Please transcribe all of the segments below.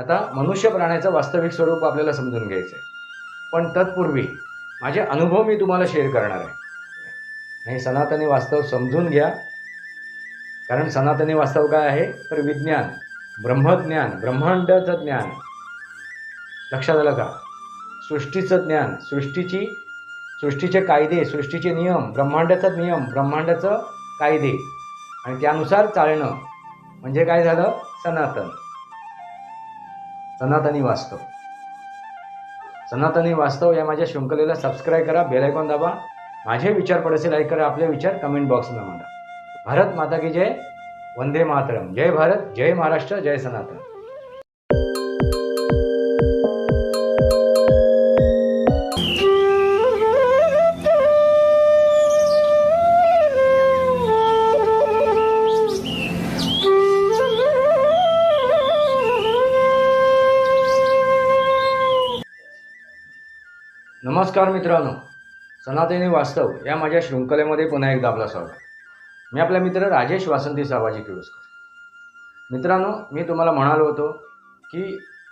आता मनुष्य प्राण्याचं वास्तविक स्वरूप आपल्याला समजून घ्यायचं आहे पण तत्पूर्वी माझे अनुभव मी तुम्हाला शेअर करणार आहे. आणि सनातनी वास्तव समजून घ्या. कारण सनातनी वास्तव काय आहे? तर विज्ञान ब्रह्मज्ञान ब्रह्मांडाचं ज्ञान. लक्षात आलं का? सृष्टीचं ज्ञान सृष्टीची सृष्टीचे कायदे सृष्टीचे नियम ब्रह्मांडाचा नियम ब्रह्मांडाचं कायदे. आणि त्यानुसार चालणं. म्हणजे काय झालं? सनातन. सनातनी वास्तव. सनातनी वास्तव या माझ्या शृंखलेला सबस्क्राईब करा बेल आयकॉन दाबा. माझे विचार पडसे लाईक करा आपले विचार कमेंट बॉक्समध्ये मांडा. भारत माता की जय वंदे मातरम. जय भारत जय महाराष्ट्र जय सनातन. नमस्कार मित्रांनो. सनातनी वास्तव या माझ्या शृंखलेमध्ये पुन्हा एकदा आपला स्वागत. मी आपला मित्र राजेश वासंती सावाजी किळुसकर मित्रांनो मी तुम्हाला म्हणालो होतो की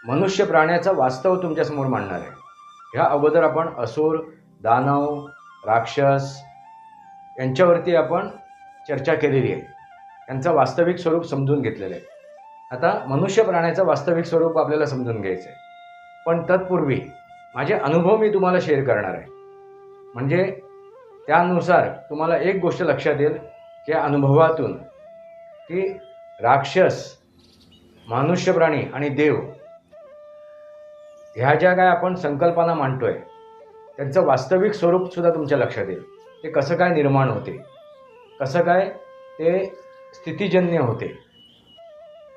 मनुष्य प्राण्याचं वास्तव तुमच्यासमोर मांडणार आहे. ह्या अगोदर आपण असुर दानव राक्षस यांच्यावरती आपण चर्चा केलेली आहे. त्यांचं वास्तविक स्वरूप समजून घेतलेलं आहे. आता मनुष्य प्राण्याचं वास्तविक स्वरूप आपल्याला समजून घ्यायचं आहे पण तत्पूर्वी माझे अनुभव मी तुम्हाला शेअर करणार आहे. म्हणजे त्यानुसार तुम्हाला एक गोष्ट लक्षात येईल की या अनुभवातून की राक्षस मनुष्य प्राणी आणि देव ह्या ज्या काय आपण संकल्पना मांडतोय त्यांचं वास्तविक स्वरूप सुद्धा तुमच्या लक्षात येईल. ते कसं काय निर्माण होते? कसं काय ते स्थितीजन्य होते?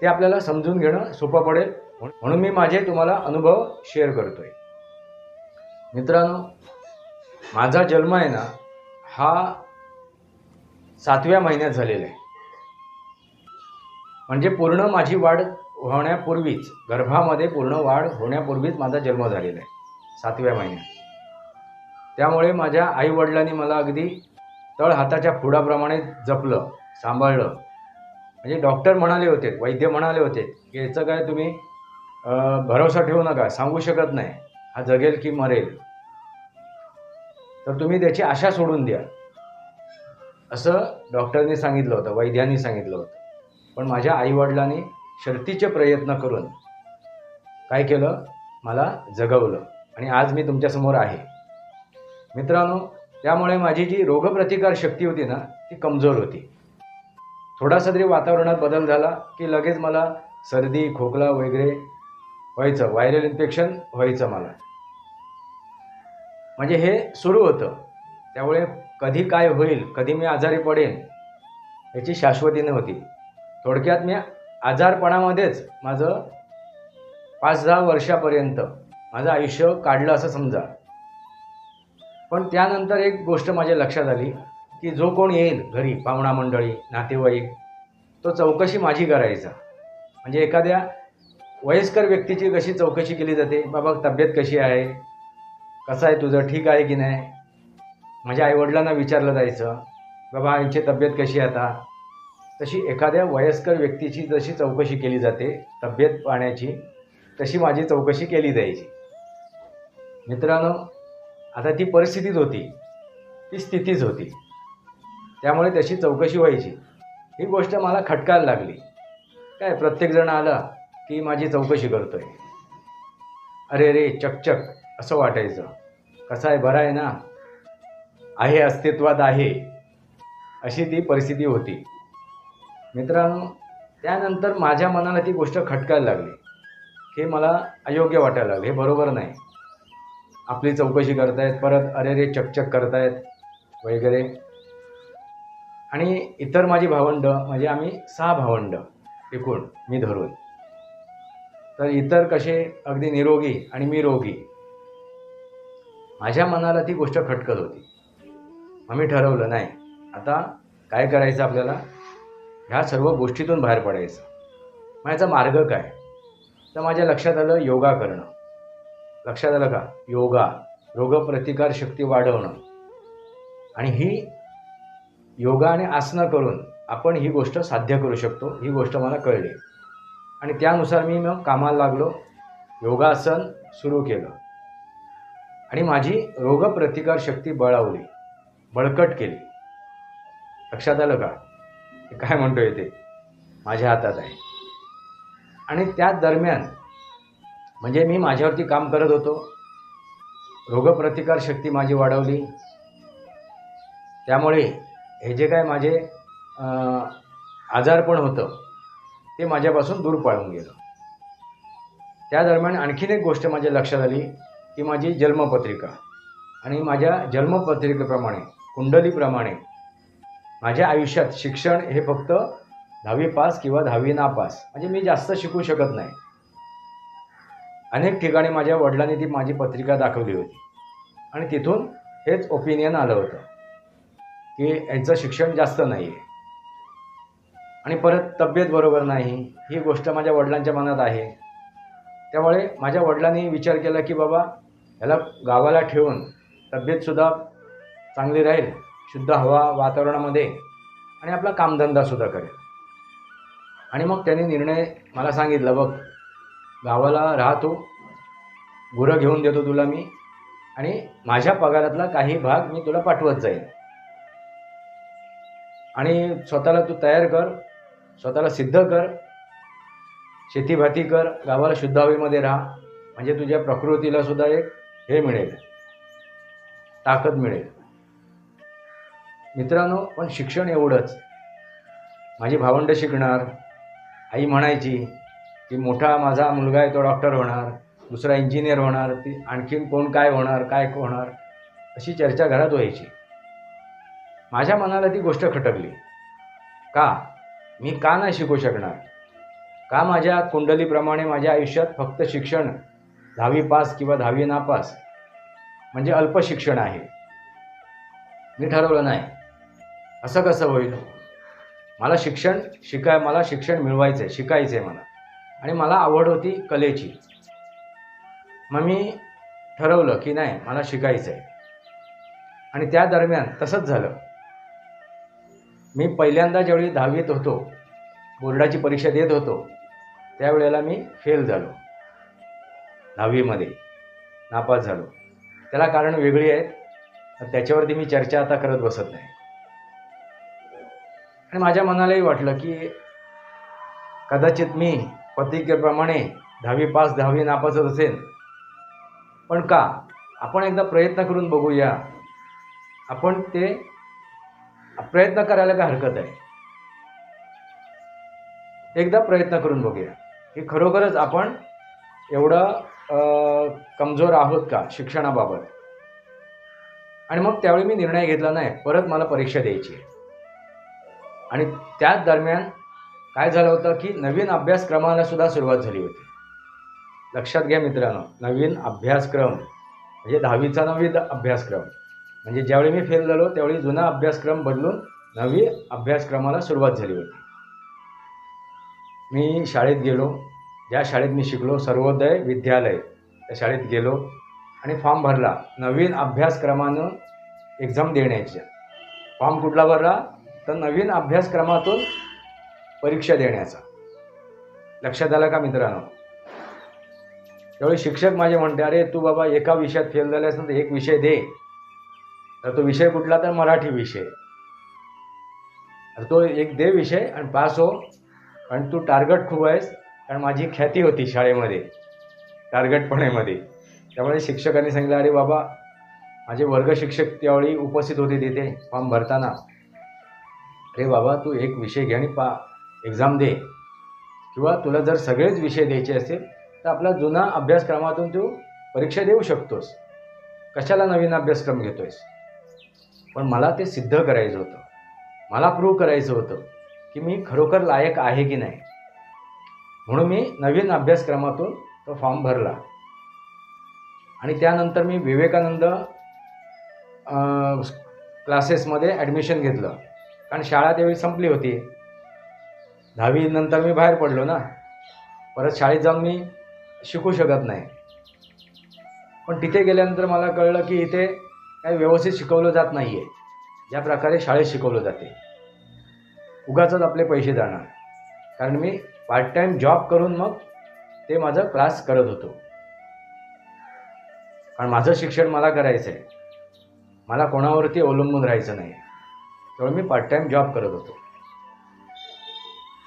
ते आपल्याला समजून घेणं सोपं पडेल. म्हणून मी माझे तुम्हाला अनुभव शेअर करतोय. मित्रांनो माझा जन्म आहे ना हा सातव्या महिन्यात झालेला आहे. म्हणजे पूर्ण माझी वाढ होण्यापूर्वीच गर्भामध्ये पूर्ण वाढ होण्यापूर्वीच माझा जन्म झालेला आहे सातव्या महिन्यात. त्यामुळे माझ्या आईवडिलांनी मला अगदी तळ हाताच्या फुडाप्रमाणे जपलं सांभाळलं. म्हणजे डॉक्टर म्हणाले होते वैद्य म्हणाले होते की याचं काय तुम्ही भरोसा ठेवू नका सांगू शकत नाही. हा जगेल की मरेल तर तुम्ही त्याची आशा सोडून द्या. असं डॉक्टरनी सांगितलं होतं वैद्यांनी सांगितलं होतं. पण माझ्या आईवडिलांनी शर्तीचे प्रयत्न करून काय केलं? मला जगवलं. आणि आज मी तुमच्यासमोर आहे. मित्रांनो त्यामुळे माझी जी रोगप्रतिकार शक्ती होती ना ती कमजोर होती. थोडासा तरी वातावरणात बदल झाला की लगेच मला सर्दी खोकला वगैरे व्हायचं. व्हायरल इन्फेक्शन व्हायचं मला. म्हणजे हे सुरू होतं. त्यामुळे कधी काय होईल कधी मी आजारी पडेन याची शाश्वती नव्हती थोडक्यात मी आजारपणामध्येच माझं पाच दहा वर्षापर्यंत माझं आयुष्य काढलं असं समजा. पण त्यानंतर एक गोष्ट माझ्या लक्षात आली की जो कोण येईल घरी पाहुणा मंडळी नातेवाईक तो चौकशी माझी करायचा. म्हणजे एखाद्या वयस्कर व्यक्तीची कशी चौकशी केली जाते? बाबा तब्येत कशी आहे? कसं आहे तुझं? ठीक आहे की नाही? माझ्या आईवडिलांना विचारलं जायचं बाबा यांची तब्येत कशी आता? तशी एखाद्या वयस्कर व्यक्तीची जशी चौकशी केली जाते तब्येत पाण्याची तशी माझी चौकशी केली जायची. मित्रांनो आता ती परिस्थितीच होती. ती स्थितीच होती. त्यामुळे तशी चौकशी व्हायची. ही गोष्ट मला खटकायला लागली. काय प्रत्येकजण आला ती माझी चौकशी करतोय. अरे रे चकचक असं वाटायचं. कसं आहे बरं आहे ना? आहे अस्तित्वात आहे. अशी ती परिस्थिती होती. मित्रांनो त्यानंतर माझ्या मनाला ती गोष्ट खटकायला लागली. हे मला अयोग्य वाटायला लागलं. हे बरोबर नाही. आपली चौकशी करतायत परत अरे रे चकचक करतायत वगैरे. आणि इतर माझी भावंड म्हणजे आम्ही सहा भावंड एकूण मी धरून. तर इतर कसे? अगदी निरोगी आणि मी रोगी. माझ्या मनाला ती गोष्ट खटकत होती. आम्ही ठरवलं नाही आता काय करायचं आपल्याला? ह्या सर्व गोष्टीतून बाहेर पडायचं. मग याचा मार्ग काय? तर माझ्या लक्षात आलं योगा करणं. लक्षात आलं का? योगा रोगप्रतिकार शक्ती वाढवणं. आणि ही योगा आणि आसनं करून आपण ही गोष्ट साध्य करू शकतो ही गोष्ट मला कळली. आणि त्यानुसार मी मग कामाला लागलो. योगासन सुरू केलं. आणि माझी रोगप्रतिकारशक्ती बळावली. बळकट केली. लक्षात आलं का? काय म्हणतोय ते? माझ्या हातात आहे. आणि त्या दरम्यान म्हणजे मी माझ्यावरती काम करत होतो. रोगप्रतिकारशक्ती माझी वाढवली. त्यामुळे हे जे काय माझे आजार आजारपण होतं. ते माझ्यापासून दूर पळून गेलं. त्या दरम्यान आणखीन एक गोष्ट माझ्या लक्षात आली की माझी जन्मपत्रिका. आणि माझ्या जन्मपत्रिकेप्रमाणे कुंडलीप्रमाणे माझ्या आयुष्यात शिक्षण हे फक्त दहावी पास किंवा दहावी नापास म्हणजे मी जास्त शिकू शकत नाही. अनेक ठिकाणी माझ्या वडिलांनी ती माझी पत्रिका दाखवली होती. आणि तिथून हेच ओपिनियन आलं होतं की यांचं शिक्षण जास्त नाही आहे आणि परत तब्येत बरोबर नाही ही गोष्ट माझ्या वडिलांच्या मनात आहे. त्यामुळे माझ्या वडिलांनी विचार केला की बाबा ह्याला गावाला ठेवून तब्येतसुद्धा चांगली राहील शुद्ध हवा वातावरणामध्ये आणि आपला कामधंदासुद्धा करेल. आणि मग त्यांनी निर्णय मला सांगितलं बघ गावाला राहतो गुरं घेऊन देतो तुला मी आणि माझ्या पगारातला काही भाग मी तुला पाठवत जाईल आणि स्वतःला तू तयार कर स्वतःला सिद्ध कर शेतीभाती कर गावाला शुद्ध हवेमध्ये राहा. म्हणजे तुझ्या प्रकृतीला सुद्धा एक हे मिळेल. ताकद मिळेल. मित्रांनो पण शिक्षण एवढंच. माझी भावंडं शिकणार. आई म्हणायची की मोठा माझा मुलगा आहे तो डॉक्टर होणार. दुसरा इंजिनियर होणार. ती आणखीन कोण काय होणार काय होणार? अशी चर्चा घरात व्हायची. माझ्या मनाला ती गोष्ट खटकली. का? मी का नाही शिकू शकणार? का माझ्या कुंडलीप्रमाणे माझ्या आयुष्यात फक्त शिक्षण दहावी पास किंवा दहावी नापास म्हणजे अल्प शिक्षण आहे? मी ठरवलं नाही. असं कसं होईल? मला शिक्षण शिकाय मला शिक्षण मिळवायचं आहे शिकायचं आहे मला. आणि मला आवड होती कलेची. मग मी ठरवलं की नाही मला शिकायचं आहे आणि त्या दरम्यान तसंच झालं. मी पहिल्यांदा ज्यावेळी दहावीत होतो बोर्डाची परीक्षा देत होतो त्यावेळेला मी फेल झालो. दहावीमध्ये नापास झालो. त्याला कारण वेगळी आहेत तर त्याच्यावरती मी चर्चा आता करत बसत नाही. आणि माझ्या मनालाही वाटलं की कदाचित मी पत्रिकेप्रमाणे दहावी पास दहावी नापासच असेल पण का? आपण एकदा प्रयत्न करून बघूया. आपण ते प्रयत्न करायला काय हरकत आहे? एकदा प्रयत्न करून बघूया की खरोखरच आपण एवढं अं, कमजोर आहोत का शिक्षणाबाबत? आणि मग त्यावेळी मी निर्णय घेतला नाही परत मला परीक्षा द्यायची आहे. आणि त्याच दरम्यान काय झालं होतं की नवीन अभ्यासक्रमाला सुद्धा सुरुवात झाली होती. लक्षात घ्या मित्रांनो नवीन अभ्यासक्रम म्हणजे दहावीचा नवीन अभ्यासक्रम. म्हणजे ज्यावेळी मी फेल झालो त्यावेळी जुना अभ्यासक्रम बदलून नवी अभ्यासक्रमाला सुरुवात झाली होती. मी शाळेत गेलो ज्या शाळेत मी शिकलो सर्वोदय विद्यालय त्या शाळेत गेलो आणि फॉर्म भरला. नवीन अभ्यासक्रमानं एक्झाम देण्याच्या. फॉर्म कुठला भरला? तर नवीन अभ्यासक्रमातून परीक्षा देण्याचा. लक्षात आलं का मित्रांनो? त्यावेळी शिक्षक माझे म्हणते अरे तू बाबा एका विषयात फेल झाल्यास ना तर एक विषय दे. तर तो विषय कुठला तर मराठी विषय. तर तो एक दे विषय आणि पास हो. कारण तू टार्गेट खूप आहेस. कारण माझी ख्याती होती शाळेमध्ये. टार्गेटपणेमध्ये. त्यामुळे शिक्षकांनी सांगितलं अरे बाबा माझे वर्ग शिक्षक त्यावेळी उपस्थित होते तिथे फॉर्म भरताना. अरे बाबा तू एक विषय घे आणि पा एक्झाम दे. किंवा तुला जर सगळेच विषय द्यायचे असतील तर आपला जुना अभ्यासक्रमातून तू परीक्षा देऊ शकतोस. कशाला नवीन अभ्यासक्रम घेतोयस? पण मला ते सिद्ध करायचं होतं. मला प्रूव्ह करायचं होतं की मी खरोखर लायक आहे की नाही. म्हणून मी नवीन अभ्यासक्रमातून तो फॉर्म भरला. आणि त्यानंतर मी विवेकानंद क्लासेसमध्ये ॲडमिशन घेतलं. कारण शाळा त्यावेळी संपली होती. दहावीनंतर मी बाहेर पडलो ना. परत शाळेत जाऊन मी शिकू शकत नाही. पण तिथे गेल्यानंतर मला कळलं की इथे काही व्यवस्थित शिकवलं जात नाही आहे ज्या प्रकारे शाळेत शिकवलं जाते. उगाच आपले पैसे जाणार. कारण मी पार्ट टाईम जॉब करून मग ते माझं क्लास करत होतो. कारण माझं शिक्षण मला करायचं आहे मला कोणावरती अवलंबून राहायचं नाही. त्यामुळे मी पार्ट टाईम जॉब करत होतो.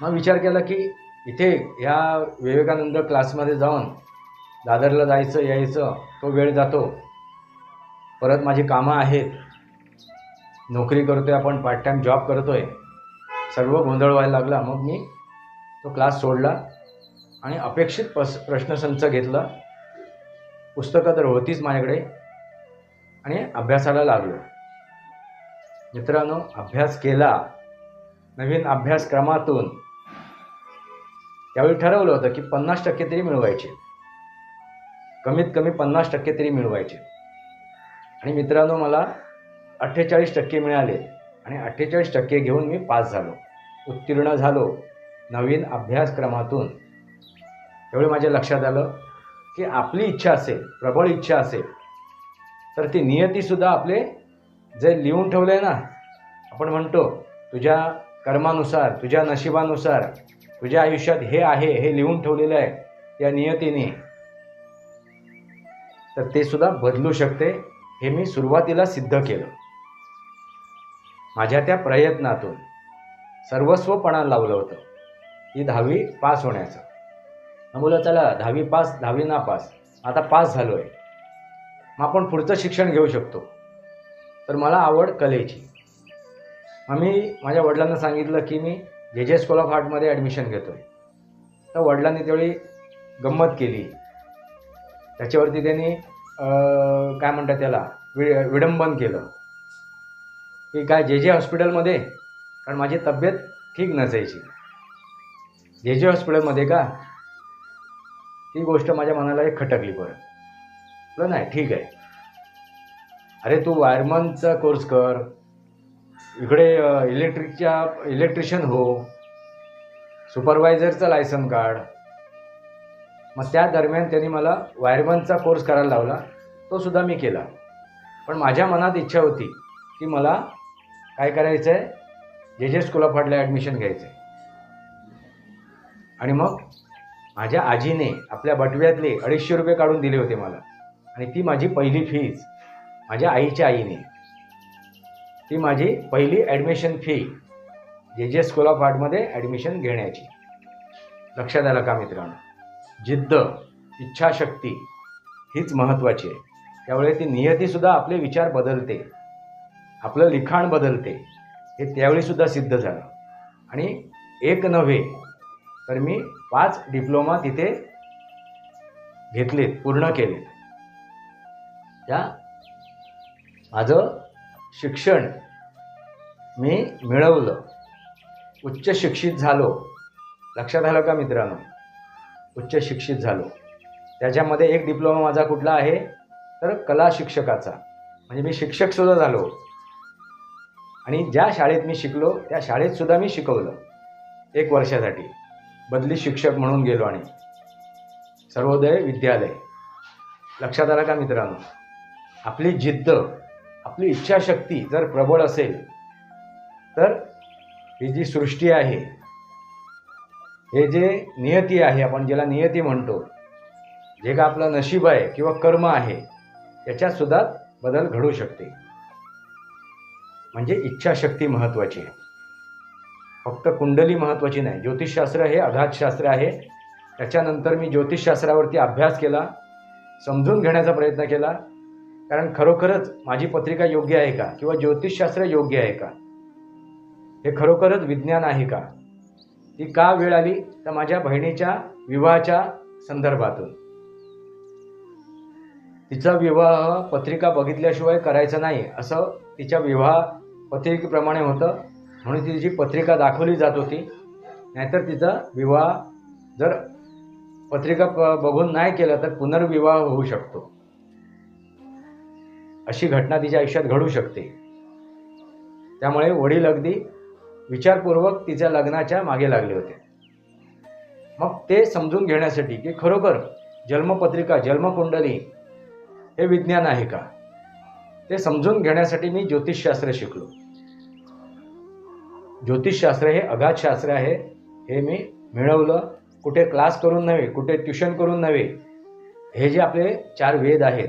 मग विचार केला की इथे ह्या विवेकानंद क्लासमध्ये जाऊन दादरला जायचं यायचं तो वेळ जातो. परत माझी कामं आहेत. नोकरी करतो आहे आपण पार्ट टाईम जॉब करतो आहे सर्व गोंधळ व्हायला लागला. मग मी तो क्लास सोडला आणि अपेक्षित पस प्रश्नसंच घेतला. पुस्तकं तर होतीच माझ्याकडे आणि अभ्यासाला लागलो. मित्रांनो अभ्यास केला. नवीन अभ्यासक्रमातून. त्यावेळी ठरवलं होतं की पन्नास टक्के तरी मिळवायचे. कमीत कमी पन्नास टक्के तरी मिळवायचे. आणि मित्रांनो मला अठ्ठेचाळीस टक्के मिळाले आणि अठ्ठेचाळीस टक्के घेऊन मी पास झालो. उत्तीर्ण झालो नवीन अभ्यासक्रमातून. त्यावेळी माझ्या लक्षात आलं की आपली इच्छा असेल प्रबळ इच्छा असेल तर ती नियतीसुद्धा आपले जे लिहून ठेवलं आहे ना आपण म्हणतो तुझ्या कर्मानुसार तुझ्या नशिबानुसार तुझ्या आयुष्यात हे आहे हे लिहून ठेवलेलं आहे या नियतीने. तर ते सुद्धा बदलू शकते. हे मी सुरुवातीला सिद्ध केलं. माझ्या त्या प्रयत्नातून सर्वस्वपणा लावलं होतं. ही दहावी पास होण्याचं. मग चला दहावी पास दहावी ना पास. आता पास झालो आहे मग आपण पुढचं शिक्षण घेऊ शकतो. तर मला आवड कलेची. मग मी माझ्या वडिलांना सांगितलं की मी जे जे स्कूल ऑफ आर्टमध्ये ॲडमिशन घेतो आहे तर वडिलांनी त्यावेळी गंमत केली. त्याच्यावरती त्यांनी काय म्हणतात त्याला? वि विडंबन केलं. की काय जे जे हॉस्पिटलमध्ये कारण माझी तब्येत ठीक नसायची. जे जे हॉस्पिटलमध्ये का ती गोष्ट माझ्या मनाला एक खटकली परत. म्हटलं नाही ठीक आहे. अरे तू वायरमनचा कोर्स कर. इकडे इलेक्ट्रिकच्या इलेक्ट्रिशियन हो. सुपरवायझरचं लायसन काढ. मग त्या दरम्यान त्यांनी मला वायरमनचा कोर्स करायला लावला. तो सुद्धा मी केला. पण माझ्या मनात इच्छा होती की मला काय करायचं आहे जे जे स्कूल ऑफ आर्टला ॲडमिशन घ्यायचं आहे आणि मग माझ्या आजीने आपल्या बटव्यातले अडीचशे रुपये काढून दिले होते मला. आणि ती माझी पहिली फीज माझ्या आईच्या आईने. ती माझी पहिली ॲडमिशन फी जे जे स्कूल ऑफ आर्टमध्ये ॲडमिशन घेण्याची. लक्षात आलं का मित्रांनो? जिद्द इच्छाशक्ती हीच महत्त्वाची आहे. त्यामुळे ती नियतीसुद्धा आपले विचार बदलते. आपलं लिखाण बदलते. हे त्यावेळीसुद्धा सिद्ध झालं. आणि एक नव्हे तर मी पाच डिप्लोमा तिथे घेतलेत पूर्ण केलेत. त्या माझं शिक्षण मी मिळवलं. उच्च शिक्षित झालो. लक्षात आलं का मित्रांनो? उच्च शिक्षित झालो. त्याच्यामध्ये एक डिप्लोमा माझा कुठला आहे? तर कला शिक्षकाचा. म्हणजे मी शिक्षकसुद्धा झालो. आणि ज्या शाळेत मी शिकलो त्या शाळेतसुद्धा मी शिकवलं. एक वर्षासाठी. बदली शिक्षक म्हणून गेलो आणि. सर्वोदय विद्यालय. लक्षात आलं का मित्रांनो? आपली जिद्द आपली इच्छाशक्ती जर प्रबळ असेल तर ही जी सृष्टी आहे हे जे नियती आहे आपण ज्याला नियती म्हणतो जे का आपलं नशीब आहे किंवा कर्म आहे त्याच्यात सुद्धा बदल घडू शकते. म्हणजे इच्छाशक्ती महत्त्वाची आहे. फक्त कुंडली महत्त्वाची नाही. ज्योतिषशास्त्र हे अघातशास्त्र आहे. त्याच्यानंतर मी ज्योतिषशास्त्रावरती अभ्यास केला समजून घेण्याचा प्रयत्न केला. कारण खरोखरच माझी पत्रिका योग्य आहे का? किंवा ज्योतिषशास्त्र योग्य आहे का? हे खरोखरच विज्ञान आहे का? ती का वेळ आली? तर माझ्या बहिणीच्या विवाहाच्या संदर्भातून. तिचा विवाह पत्रिका बघितल्याशिवाय करायचा नाही असं तिच्या विवाह पत्रिकेप्रमाणे होतं. म्हणून तिची पत्रिका दाखवली जात होती नाहीतर तिचा विवाह जर पत्रिका प बघून नाही केलं तर पुनर्विवाह होऊ शकतो. अशी घटना तिच्या आयुष्यात घडू शकते. त्यामुळे वडील अगदी विचारपूर्वक तिच्या लग्नाच्या मागे लागले होते. मग ते समजून घेण्यासाठी की खरोखर जन्मपत्रिका जन्मकुंडली हे विज्ञान आहे का? ते समजून घेण्यासाठी मी ज्योतिषशास्त्र शिकलो. ज्योतिषशास्त्र हे अगाध शास्त्र आहे हे मी मिळवलं. कुठे क्लास करून नव्हे कुठे ट्युशन करून नव्हे हे जे आपले चार वेद आहेत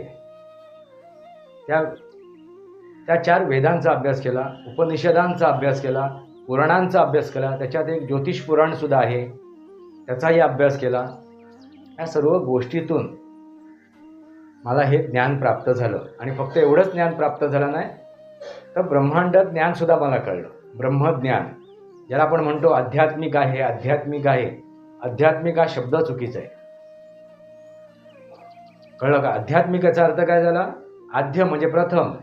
त्या त्या चार वेदांचा अभ्यास केला उपनिषदांचा अभ्यास केला पुराणांचा अभ्यास केला. त्याच्यात एक ज्योतिष पुराणसुद्धा आहे. त्याचाही अभ्यास केला. या सर्व गोष्टीतून मला हे ज्ञान प्राप्त झालं. आणि फक्त एवढंच ज्ञान प्राप्त झालं नाही तर ब्रह्मांड ज्ञानसुद्धा मला कळलं. ब्रह्मज्ञान ज्याला आपण म्हणतो आध्यात्मिक आहे आध्यात्मिक आहे. आध्यात्मिक हा शब्द चुकीचा आहे. कळलं का? आध्यात्मिकाचा अर्थ काय झाला? आद्य म्हणजे प्रथम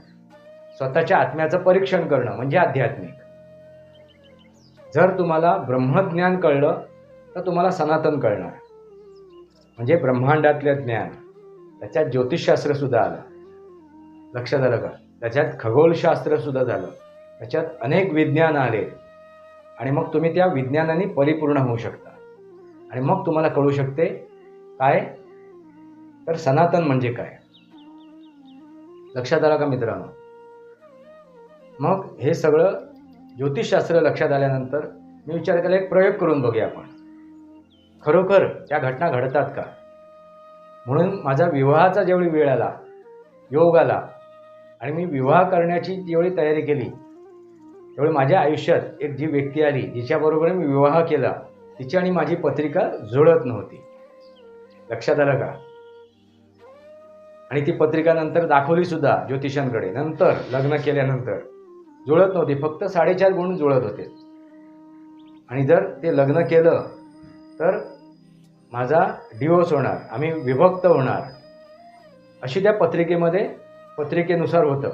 स्वतःच्या आत्म्याचं परीक्षण करणं म्हणजे आध्यात्मिक. जर तुम्हाला ब्रह्मज्ञान कळलं तर तुम्हाला सनातन कळणार. म्हणजे ब्रह्मांडातलं ज्ञान. त्याच्यात ज्योतिषशास्त्रसुद्धा आलं. लक्षात आलं का? त्याच्यात खगोलशास्त्रसुद्धा झालं. त्याच्यात अनेक विज्ञान आले. आणि मग तुम्ही त्या विज्ञानाने परिपूर्ण होऊ शकता. आणि मग तुम्हाला कळू शकते काय? तर सनातन म्हणजे काय? लक्षात आलं का मित्रांनो? मग हे सगळं ज्योतिषशास्त्र लक्षात आल्यानंतर मी विचार केला एक प्रयोग करून बघूया आपण. खरोखर त्या घटना घडतात का? म्हणून माझा विवाहाचा जेवढी वेळ आला योग आला आणि मी विवाह करण्याची जेवढी तयारी केली तेवढी माझ्या आयुष्यात एक जी व्यक्ती आली जिच्याबरोबर मी विवाह केला तिची आणि माझी पत्रिका जुळत नव्हती. लक्षात आलं का? आणि ती पत्रिका नंतर दाखवली सुद्धा ज्योतिषांकडे. नंतर लग्न केल्यानंतर. जुळत नव्हती. फक्त साडेचार गुण जुळत होते. आणि जर ते लग्न केलं तर माझा डिवोर्स होणार. आम्ही विभक्त होणार. अशी त्या पत्रिकेमध्ये पत्रिकेनुसार होतं.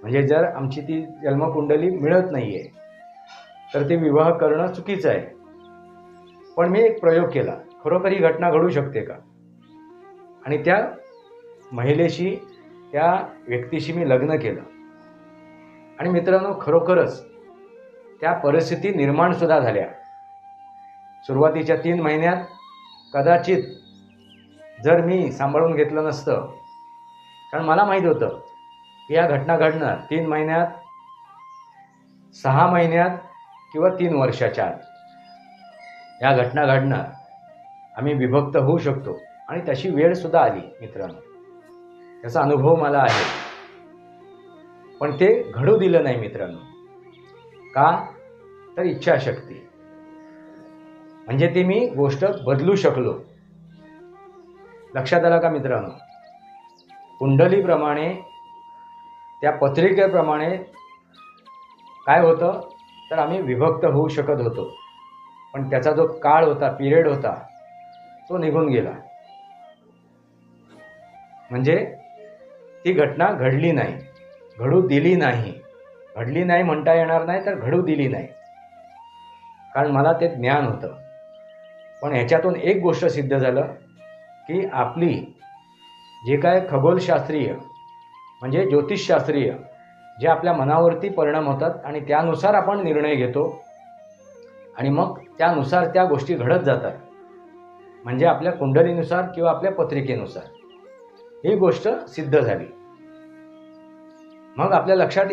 म्हणजे जर आमची ती जन्मकुंडली मिळत नाही आहे तर ते विवाह करणं चुकीचं आहे. पण मी एक प्रयोग केला. खरोखर ही घटना घडू शकते का? आणि त्या महिलेशी त्या व्यक्तीशी मी लग्न केलं. आणि मित्रांनो खरोखरच त्या परिस्थिती निर्माणसुद्धा झाल्या. सुरुवातीच्या तीन महिन्यात कदाचित जर मी सांभाळून घेतलं नसतं कारण मला माहीत होतं की या घटना घडणं तीन महिन्यात सहा महिन्यात किंवा तीन वर्षाच्या आत. या घटना घडणं आम्ही विभक्त होऊ शकतो. आणि तशी वेळसुद्धा आली मित्रांनो. त्याचा अनुभव मला आहे. पण ते घडू दिलं नाही मित्रांनो. का? तर इच्छाशक्ती. म्हणजे ती मी गोष्ट बदलू शकलो. लक्षात आला का मित्रांनो? कुंडलीप्रमाणे त्या पत्रिकेप्रमाणे काय होतं? तर आम्ही विभक्त होऊ शकत होतो. पण त्याचा जो काळ होता पिरियड होता तो निघून गेला. म्हणजे ती घटना घडली नाही. घडू दिली नाही. घडली नाही म्हणता येणार नाही तर घडू दिली नाही. कारण मला ते ज्ञान होतं. पण ह्याच्यातून एक गोष्ट सिद्ध झालं की आपली जे काय खगोलशास्त्रीय म्हणजे ज्योतिषशास्त्रीय जे आपल्या मनावरती परिणाम होतात आणि त्यानुसार आपण निर्णय घेतो आणि मग त्यानुसार त्या गोष्टी घडत जातात. म्हणजे आपल्या कुंडलीनुसार किंवा आपल्या पत्रिकेनुसार. ही गोष्ट सिद्ध झाली. मग आपल्या लक्षात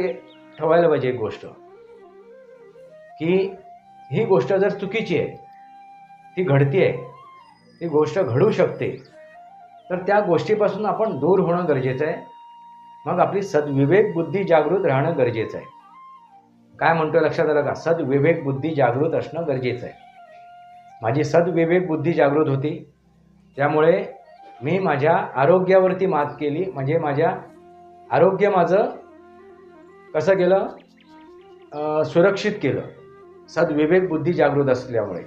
ठेवायला पाहिजे एक गोष्ट. की ही गोष्ट जर चुकीची आहे ती घडती आहे ती गोष्ट घडू शकते तर त्या गोष्टीपासून आपण दूर होणं गरजेचं आहे. मग आपली सद्विवेक बुद्धी जागृत राहणं गरजेचं आहे. काय म्हणतोय लक्षात आलं का? सद्विवेक बुद्धी जागृत असणं गरजेचं आहे. माझी सद्विवेक बुद्धी जागृत होती. त्यामुळे मी माझ्या आरोग्यावरती मात केली. म्हणजे माझ्या आरोग्य माझं कसं केलं? सुरक्षित केलं. सद्विवेक बुद्धी जागृत असल्यामुळे.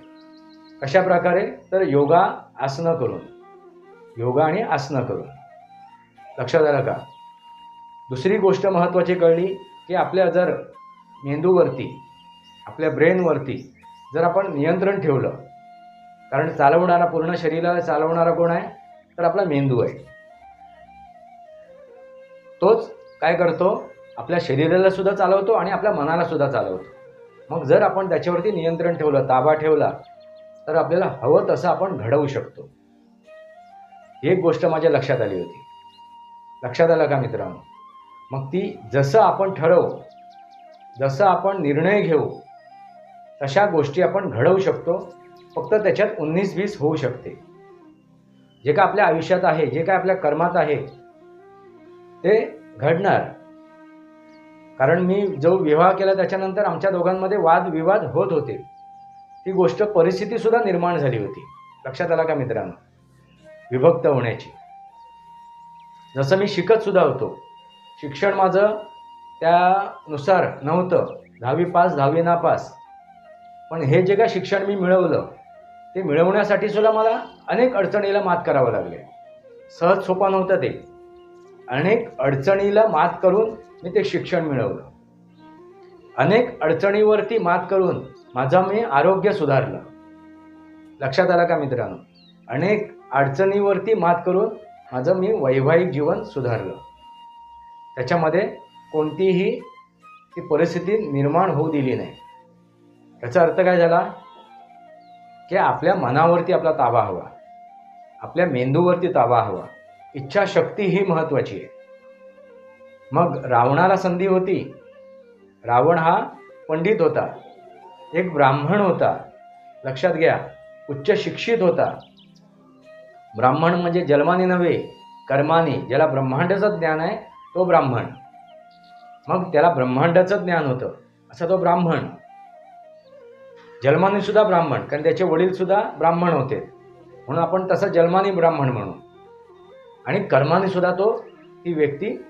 कशा प्रकारे? तर योगा आसनं करून. योगा आणि आसनं करून. लक्षात आलं का? दुसरी गोष्ट महत्त्वाची कळली की आपल्या जर मेंदूवरती आपल्या ब्रेनवरती जर आपण नियंत्रण ठेवलं कारण चालवणारा पूर्ण शरीराला चालवणारा कोण आहे? तर आपला मेंदू आहे. तोच काय करतो? आपल्या शरीराला सुद्धा चालवतो आणि आपल्या मनाला सुद्धा चालवतो. मग जर आपण त्याच्यावरती नियंत्रण ठेवलं ताबा ठेवला तर आपल्याला हवं तसं आपण घडवू शकतो. ही एक गोष्ट माझ्या लक्षात आली होती. लक्षात आलं का मित्रांनो? मग ती जसं आपण ठरवू जसं आपण निर्णय घेऊ तशा गोष्टी आपण घडवू शकतो. फक्त त्याच्यात उन्नीस वीस होऊ शकते. जे काय आपल्या आयुष्यात आहे जे काय आपल्या कर्मात आहे ते घडणार. कारण मी जो विवाह केला त्याच्यानंतर आमच्या दोघांमध्ये वादविवाद होत होते. ती गोष्ट परिस्थिती सुद्धा निर्माण झाली होती. लक्षात आला का मित्रांनो? विभक्त होण्याची. जसं मी शिकत सुद्धा होतो. शिक्षण माझं त्यानुसार नव्हतं. दहावी पास दहावी नापास पण हे जे काय शिक्षण मी मिळवलं ते मिळवण्यासाठी सुद्धा मला अनेक अडचणीला मात करावं लागले. सहज सोपा नव्हतं ते. अनेक अडचणीला मात करून मी ते शिक्षण मिळवलं. अनेक अडचणीवरती मात करून माझं मी आरोग्य सुधारलं. लक्षात आलं का मित्रांनो? अनेक अडचणीवरती मात करून माझं मी वैवाहिक जीवन सुधारलं. त्याच्यामध्ये कोणतीही ती परिस्थिती निर्माण होऊ दिली नाही. त्याचा अर्थ काय झाला? की आपल्या मनावरती आपला ताबा हवा. आपल्या मेंदूवरती ताबा हवा. इच्छाशक्ती ही महत्त्वाची आहे. मग रावणाला संधी होती. रावण हा पंडित होता. एक ब्राह्मण होता. लक्षात घ्या उच्च शिक्षित होता. ब्राह्मण म्हणजे जन्माने नव्हे कर्माने. ज्याला ब्रह्मांडाचं ज्ञान आहे तो ब्राह्मण. मग त्याला ब्रह्मांडाचं ज्ञान होतं. असा तो ब्राह्मण. जन्माने सुद्धा ब्राह्मण कारण त्याचे वडील सुद्धा ब्राह्मण होते. म्हणून आपण तसं जन्माने ब्राह्मण म्हणू. आणि कर्माने सुद्धा तो ती व्यक्ती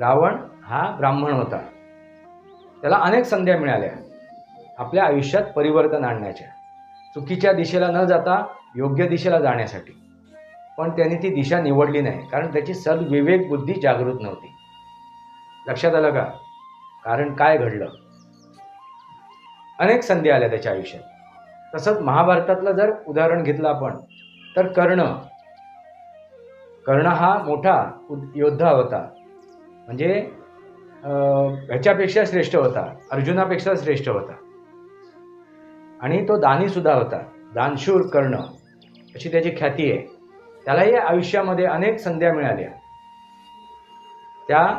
रावण हा ब्राह्मण होता. त्याला अनेक संध्या मिळाल्या. आपल्या आयुष्यात परिवर्तन आणण्याच्या. चुकीच्या दिशेला न जाता योग्य दिशेला जाण्यासाठी. पण त्याने ती दिशा निवडली नाही कारण त्याची सद्विवेक बुद्धी जागृत नव्हती. लक्षात आलं का? कारण काय घडलं? अनेक संधी आल्या त्याच्या आयुष्यात. तसंच महाभारतातलं जर उदाहरण घेतलं आपण तर कर्ण. कर्ण हा मोठा उद- योद्धा होता. म्हणजे ह्याच्यापेक्षा श्रेष्ठ होता. अर्जुनापेक्षा श्रेष्ठ होता. आणि तो दानीसुद्धा होता. दानशूर कर्ण अशी त्याची ख्याती आहे. त्यालाही आयुष्यामध्ये अनेक संध्या मिळाल्या. त्या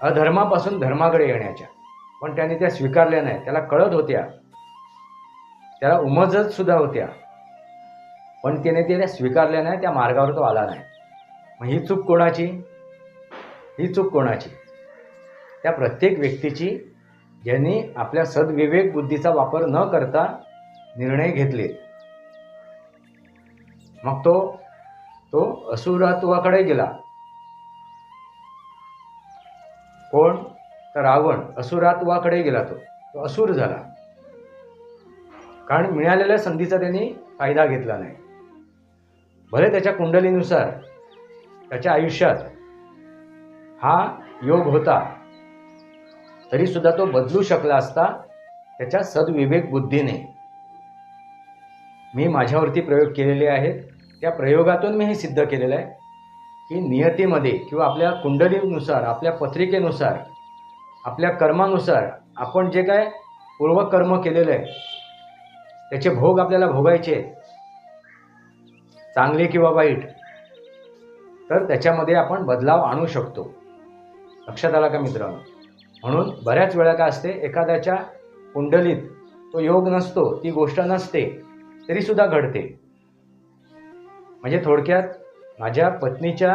अधर्मापासून धर्माकडे येण्याच्या. पण त्याने त्या स्वीकारल्या नाही त्याला कळत होत्या. त्याला उमजत सुद्धा होत्या. पण त्याने त्या स्वीकारल्या नाही त्या मार्गावर तो आला नाही. मग ही चूक कोणाची? ही चूक कोणाची? त्या प्रत्येक व्यक्तीची ज्यांनी आपल्या सद्विवेक बुद्धीचा वापर न करता निर्णय घेतले. मग तो तो असुरत्वाकडे गेला. कोण? तर रावण असुरात्वाकडे गेला तो. तो असुर झाला. कारण मिळालेल्या संधीचा त्यांनी फायदा घेतला नाही. भले त्याच्या कुंडलीनुसार त्याच्या आयुष्यात हा योग होता. तरी सुद्धा तो बदलू शकला असता त्याच्या सद्विवेक बुद्धीने. मी माझ्यावरती प्रयोग केलेले आहेत. त्या प्रयोगातून मी हे सिद्ध केलेलं आहे की नियतीमध्ये किंवा आपल्या कुंडलीनुसार आपल्या पत्रिकेनुसार आपल्या कर्मानुसार आपण जे काय पूर्वकर्म केलेलं आहे त्याचे भोग आपल्याला भोगायचे चांगले किंवा वाईट तर त्याच्यामध्ये आपण बदलाव आणू शकतो. लक्षात आला का मित्रांनो? म्हणून बऱ्याच वेळा काय असते एखाद्याच्या कुंडलीत तो योग नसतो ती गोष्ट नसते तरीसुद्धा घडते. म्हणजे थोडक्यात माझ्या पत्नीच्या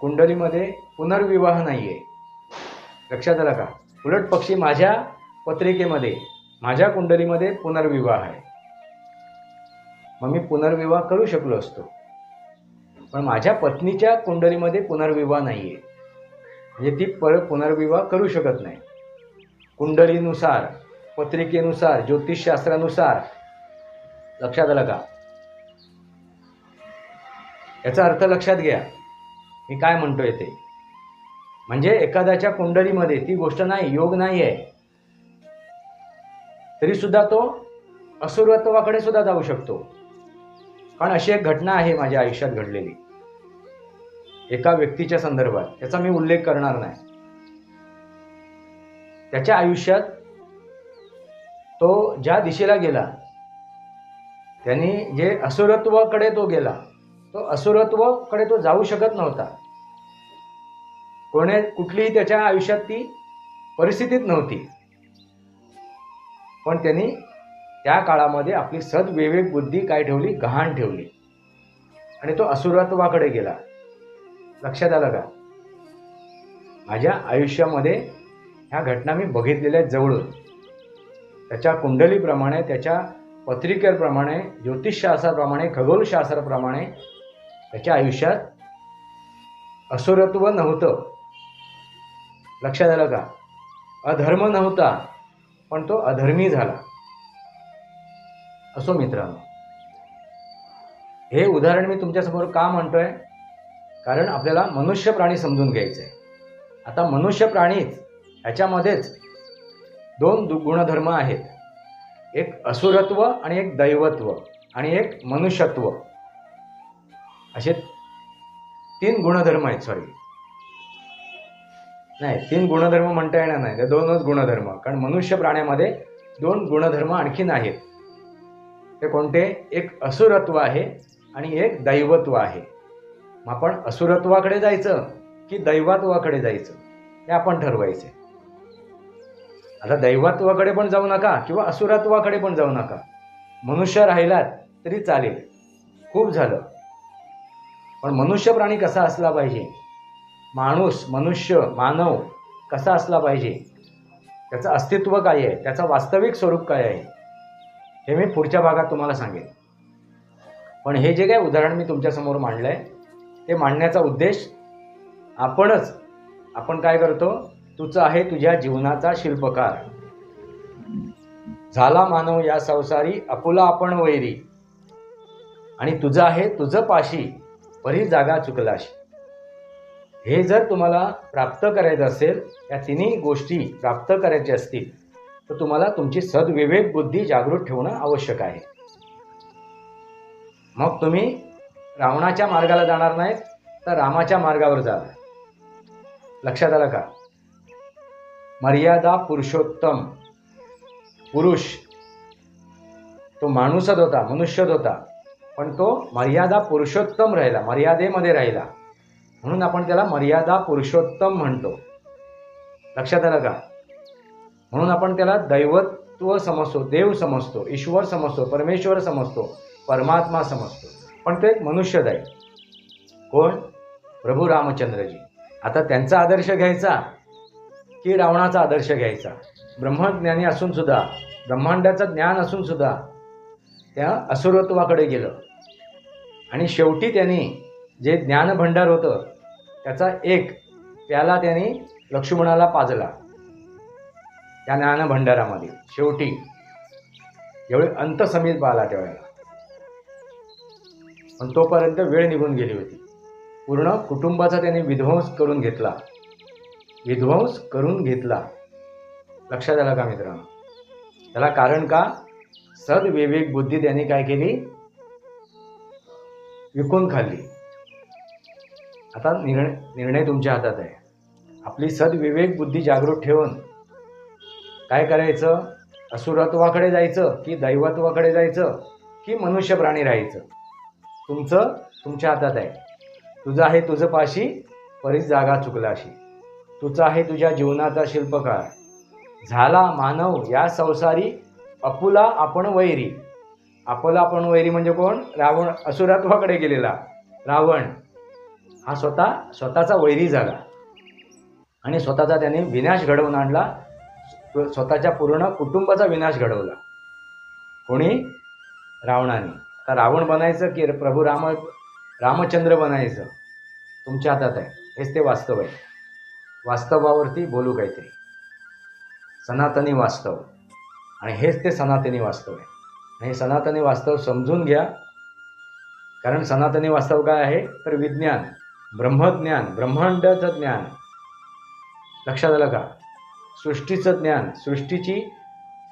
कुंडलीमध्ये पुनर्विवाह नाही आहे लक्षात आलं का? उलट पक्षी माझ्या पत्रिकेमध्ये माझ्या कुंडलीमध्ये पुनर्विवाह आहे. मग मी पुनर्विवाह करू शकलो असतो. पण माझ्या पत्नीच्या कुंडलीमध्ये पुनर्विवाह नाही आहे म्हणजे ती पर पुनर्विवाह करू शकत नाही. कुंडलीनुसार पत्रिकेनुसार ज्योतिषशास्त्रानुसार. लक्षात आलं का? याचा अर्थ लक्षात घ्या. मी काय म्हणतोय ते? म्हणजे एखाद्याच्या कुंडलीमध्ये ती गोष्ट नाही योग नाही आहे तरी सुद्धा तो असुरत्वाकडे सुद्धा जाऊ शकतो. कारण अशी एक घटना आहे माझ्या आयुष्यात घडलेली. एका व्यक्तीच्या संदर्भात. त्याचा मी उल्लेख करणार नाही. त्याच्या आयुष्यात तो ज्या दिशेला गेला त्यांनी जे असुरत्वाकडे तो गेला तो असुरत्वाकडे तो जाऊ शकत नव्हता. कोणे कुठलीही त्याच्या आयुष्यात ती परिस्थितीत नव्हती. पण त्यांनी त्या काळामध्ये आपली सदविवेक बुद्धी काय ठेवली? गहाण ठेवली. आणि तो असुरत्वाकडे गेला. लक्षात आलं का? माझ्या आयुष्यामध्ये ह्या घटना मी बघितलेल्या आहेत जवळून. त्याच्या कुंडलीप्रमाणे त्याच्या पत्रिकेप्रमाणे ज्योतिषशास्त्राप्रमाणे खगोलशास्त्राप्रमाणे त्याच्या आयुष्यात असुरत्व नव्हतं. लक्षात आलं का? अधर्म नव्हता पण तो अधर्मी झाला. असो मित्रांनो. हे उदाहरण मी तुमच्यासमोर का म्हणतोय? कारण आपल्याला मनुष्य प्राणी समजून घ्यायचं आहे आता मनुष्य प्राणीच ह्याच्यामध्येच दोन दु- गुणधर्म आहेत. एक असुरत्व आणि एक दैवत्व आणि एक मनुष्यत्व. असे तीन गुणधर्म आहेत सॉरी नाही तीन गुणधर्म म्हणता येणार नाही. ते दोनच गुणधर्म. कारण मनुष्य प्राण्यामध्ये दोन गुणधर्म आणखीन आहेत. ते कोणते? एक असुरत्व आहे आणि एक दैवत्व आहे. मग आपण असुरत्वाकडे जायचं की दैवत्वाकडे जायचं? हे आपण ठरवायचं. आता दैवत्वाकडे पण जाऊ नका किंवा असुरत्वाकडे पण जाऊ नका. मनुष्य राहिलात तरी चालेल. खूप झालं. पण मनुष्य प्राणी कसा असला पाहिजे? माणूस मनुष्य मानव कसा असला पाहिजे? त्याचं अस्तित्व काय आहे? त्याचं वास्तविक स्वरूप काय आहे? हे मी पुढच्या भागात तुम्हाला सांगेन. पण हे जे काय उदाहरण मी तुमच्यासमोर मांडलं आहे ते मांडण्याचा उद्देश आपणच आपण काय करतो? तुझं आहे तुझ्या जीवनाचा शिल्पकार. झाला मानव या संसारी अपुला आपण वैरी. आणि तुझं आहे तुझं पाशी परी जागा चुकलाशी. हे जर तुम्हाला प्राप्त करायचं असेल या तिन्ही गोष्टी प्राप्त करायच्या असतील तर तुम्हाला तुमची सद्विवेक बुद्धी जागृत ठेवणं आवश्यक आहे. मग तुम्ही रावणाच्या मार्गाला जाणार नाहीत तर रामाच्या मार्गावर जाणार. लक्षात आलं का? मर्यादा पुरुषोत्तम. पुरुष. तो माणूसच होता मनुष्यच होता पण तो मर्यादा पुरुषोत्तम राहिला मर्यादेमध्ये राहिला. म्हणून आपण त्याला मर्यादा पुरुषोत्तम म्हणतो. लक्षात आलं का? म्हणून आपण त्याला दैवत्व समजतो देव समजतो ईश्वर समजतो परमेश्वर समजतो परमात्मा समजतो. पण ते एक मनुष्यच आहे कोण? प्रभू रामचंद्रजी. आता त्यांचा आदर्श घ्यायचा की रावणाचा आदर्श घ्यायचा? ब्रह्मज्ञानी असून सुद्धा ब्रह्मांडाचं ज्ञान असून सुद्धा त्या असुरत्वाकडे गेलं. आणि शेवटी त्यांनी जे ज्ञानभंडार होतं त्याचा एक त्याला त्यांनी लक्ष्मणाला पाजला. त्या ज्ञानभंडारामध्ये. शेवटी एवढे अंत समीर आला त्यावेळेला. पण तोपर्यंत वेळ निघून गेली होती. पूर्ण कुटुंबाचा त्याने विध्वंस करून घेतला. विध्वंस करून घेतला. लक्षात आलं का मित्रांनो? त्याला कारण का? सदविवेक बुद्धी त्यांनी काय केली? विकून खाल्ली. आता निर्णय निर्णय तुमच्या हातात आहे. आपली सदविवेक बुद्धी जागृत ठेवून काय करायचं? असुरत्वाकडे जायचं की दैवत्वाकडे जायचं की मनुष्य प्राणी राहायचं? तुमचं तुमच्या हातात आहे. तुझं आहे तुझं पाशी परीच जागा चुकलाशी तुझं आहे तुझ्या जीवनाचा शिल्पकार. झाला मानव या संसारी अपुला आपण वैरी. अपुला आपण वैरी म्हणजे कोण? रावण असुरत्वाकडे गेलेला. रावण हा स्वतः स्वतःचा वैरी झाला. आणि स्वतःचा त्याने विनाश घडवून आणला. स्वतःच्या पूर्ण कुटुंबाचा विनाश घडवला. कोणी? रावणाने. का रावण बनायचं की प्रभू राम रामचंद्र बनायचं? तुमच्या हातात आहे. हेच ते वास्तव आहे. वास्तवावरती बोलू काहीतरी. सनातनी वास्तव. आणि हेच ते सनातनी वास्तव आहे. आणि हे सनातनी वास्तव समजून घ्या. कारण सनातनी वास्तव काय आहे? तर विज्ञान. ब्रह्मज्ञान. ब्रह्मांडाचं ज्ञान. लक्षात आलं का? सृष्टीचं ज्ञान. सृष्टीची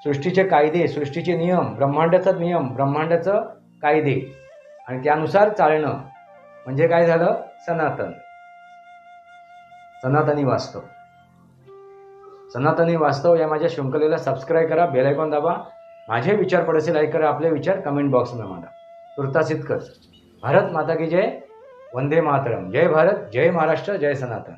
सृष्टीचे कायदे सृष्टीचे नियम ब्रह्मांडाचा नियम ब्रह्मांडाचं कायदे आणि त्यानुसार चालणं म्हणजे काय झालं? सनातन. सनातनी वास्तव. सनातनी वास्तव या माझ्या शृंखलेला सबस्क्राईब करा बेल आयकॉन दाबा. माझे विचार पडसे लाईक करा आपले विचार कमेंट बॉक्समध्ये मांडा. तुर्तास इतकंच. भारत माता की जय. वंदे मातरम. जय भारत जय महाराष्ट्र जय सनातन.